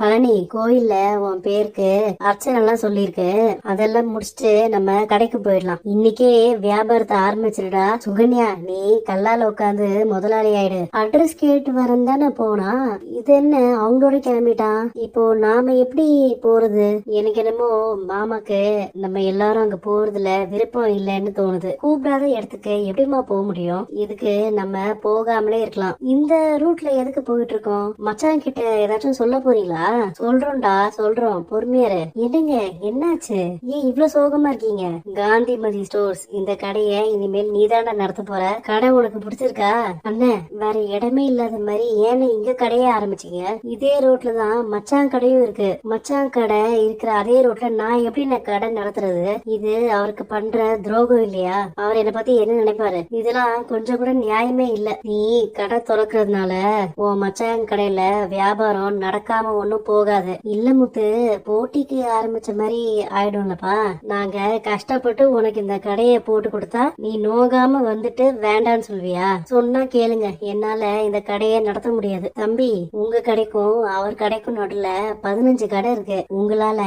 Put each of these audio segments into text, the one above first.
பழனி கோயில்ல உன் பேருக்கு அர்ச்சனை எல்லாம் சொல்லியிருக்கு. அதெல்லாம் முடிச்சுட்டு நம்ம கடைக்கு போயிடலாம். இன்னைக்கே வியாபாரத்தை ஆரம்பிச்சிருடா. சுகன்யா நீ கல்லால உட்காந்து முதலாளி ஆயிடு. அட்ரஸ் கேட்டு வரேன் தானே போனா? இது என்ன அவங்களோட கிளம்பிட்டான் இப்போ நாம எப்படி போறது? எனக்கு என்னமோ மாமாக்கு நம்ம எல்லாரும் அங்க போறதுல விருப்பம் இல்லைன்னு தோணுது. கூப்பிடாத இடத்துக்கு எப்படிம்மா போக முடியும்? இதுக்கு நம்ம போகாமலே இருக்கலாம். இந்த ரூட்ல எதுக்கு போயிட்டு இருக்கோம்? மச்சான் கிட்ட ஏதாச்சும் சொல்ல போறீங்களா? சொல்றோம்டா சொல்றோம். பொறுமையாரு. என்னங்க என்னாச்சு? ஏன் இவ்ளோ சோகமா இருக்கீங்க? காந்திமதி ஸ்டோர்ஸ் இந்த கடையை இனிமேல் நீதாண்டா நடத்த போற. கடை உனக்கு பிடிச்சிருக்கா? அண்ணன் வேற இடமே இல்லாத மாதிரி ஏன்னு இங்க கடையே ஆரம்பிச்சீங்க. இதே ரோட்ல தான் மச்சான் கடையும் இருக்கு. மச்சான் கடை இருக்கிற அதே ரோட்ல நான் எப்படி நான் கடை நடத்துறது? இது அவருக்கு பண்ற துரோகம் இல்லையா? அவர் என்ன பத்தி என்ன நினைப்பாரு? இதெல்லாம் கொஞ்சம் கூட நியாயமே இல்ல. நீ கடை திறக்கிறதுனால உன் மச்சான் கடையில வியாபாரம் நடக்காம ஒண்ணும் போகாது. இல்ல முத்து போட்டிக்கு ஆரம்பிச்ச மாதிரி ஆயிடும்லப்பா. நாங்க கஷ்டப்பட்டு உனக்கு இந்த கடையை போட்டு கொடுத்தா நீ நோகாம வந்துட்டு வேண்டான்னு சொல்வியா சொன்னா கேளுங்க. என்னால இந்த கடையை நடத்த முடியாது. தம்பி உங்க கடைக்கும் அவர் கடைக்கும் நடுல பதினஞ்சு கடை இருக்கு. உங்களால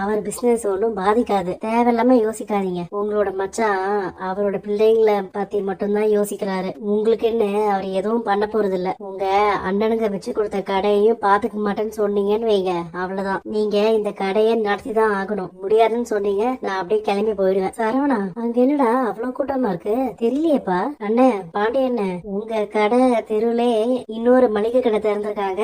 அவர் பிசினஸ் ஒன்றும் பாதிக்காது. தேவையில்லாம யோசிக்காதீங்க. உங்களோட மச்சான் அவரோட பிள்ளைங்களை பத்தி மட்டும்தான் யோசிக்கிறாரு. உங்களுக்குன்னு அவர் எதுவும் பண்ண போறது இல்ல உங்க அண்ணனுங்க வச்சு கொடுத்த கடையையும் பாத்துக்க மாட்டேன்னு சொன்னீங்க. சொன்னீங்கன்னு வைங்க. அவ்வளவுதான். நீங்க இந்த கடையை நடத்தி தான் ஆகணும். முடியாதுன்னு சொன்னீங்க. நான் அப்படியே கிளம்பி போயிடுவேன். சரவணா அங்க என்னடா அவ்வளவு கூட்டமா இருக்கு? தெரியலையேப்பா. அண்ணன் பாண்டிய அண்ணன் உங்க கடை தெருவிலே இன்னொரு மளிகை கடை திறந்திருக்காங்க.